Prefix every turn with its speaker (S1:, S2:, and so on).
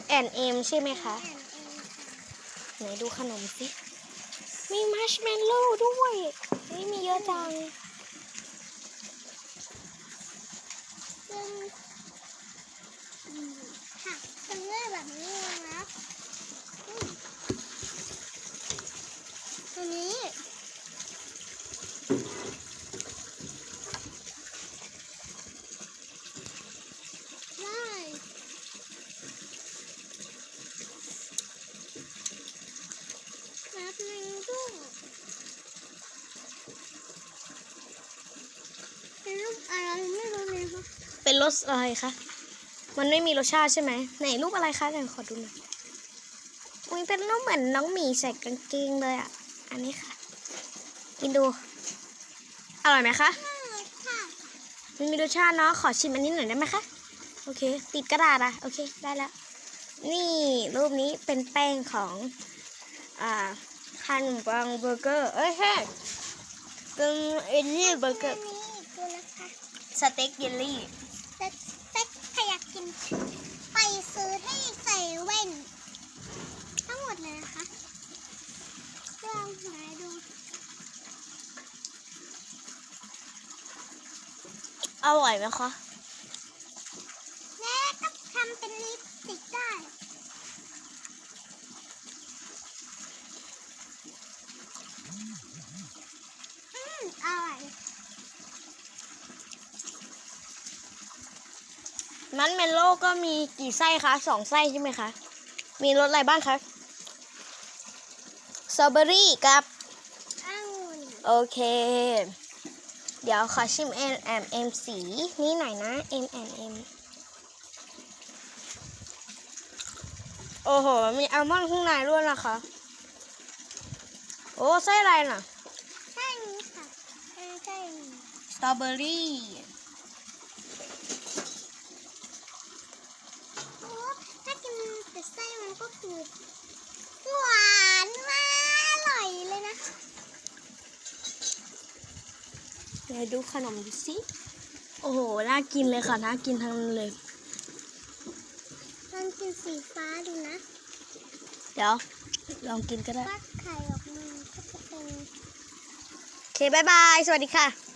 S1: M&M ใช่ไหมคะ ไหนดูขนมสิ มีมัชเมลโล่ด้วยนี่มีเยอะจัง
S2: ซึ่งอืมค่ะเป็นเรื่องแบบนี้เลยนะอืมตัวนี้ได้แบบนึงด้วยเป็นรูป อะไรไม่รู้เลยค่ะ
S1: เป็นรสอะไรคะ มันไม่มีรสชาติใช่ไหม ไหนรูปอะไรคะไหนขอดูหน่อย อุ้ยเป็นรูปเหมือนน้องหมีใส่กางเกงเลยอะ อันนี้ค่ะ กินดู อร่อยไหมคะมันมีรสชาติเนาะ ขอชิมอันนี้หน่อยได้ไหมคะ โอเค ติดกระดาษอะโอเค ได้แล้ว นี่รูปนี้เป็นแป้งของ อ่าขนมปังเบอร์เกอร์ เอ้ยแค่เป็นเอลลี่เบอร์เกอร์ สเต็กเยลลี่
S2: สเต็กใครอยากกิน ไปซื้อที่เซเว่นทั้งหมดเลยนะคะลองหาดู
S1: อร่อยไหมคะ
S2: และก็ทำเป็นลิปสติกได้อืมอร่อย
S1: มันเมลโล่ก็มีกี่ไส้คะสองไส้ใช่ไหมคะ มีรสอะไรบ้างคะสตรอเบอรี่กับ
S2: องุ่น
S1: โอเค เดี๋ยวขอชิม M M M สีนี้หน่อยนะ M M M โอ้โห มีอัลมอนด์ข้างในด้วยนะคะ โอ้ไส้อะไรน่ะ
S2: ใช่นี้ค่ะเออใช่นี้
S1: สตรอเบอรี่
S2: โอ้ถ้ากินแต่ ไส้มันก็คือหวานมากอร่อยเลยนะ
S1: เดี๋ยวดูขนมดูสิโอ้โห น่ากินเลยค่ะ น่ากินทั้งนั้นเลย
S2: ลองกินสีฟ้าดูนะ
S1: เดี๋ยว ลองกินก็ได้
S2: ฟักไข่ออกมาก็จะเป็น
S1: โอเค บ๊ายบาย สวัสดีค่ะ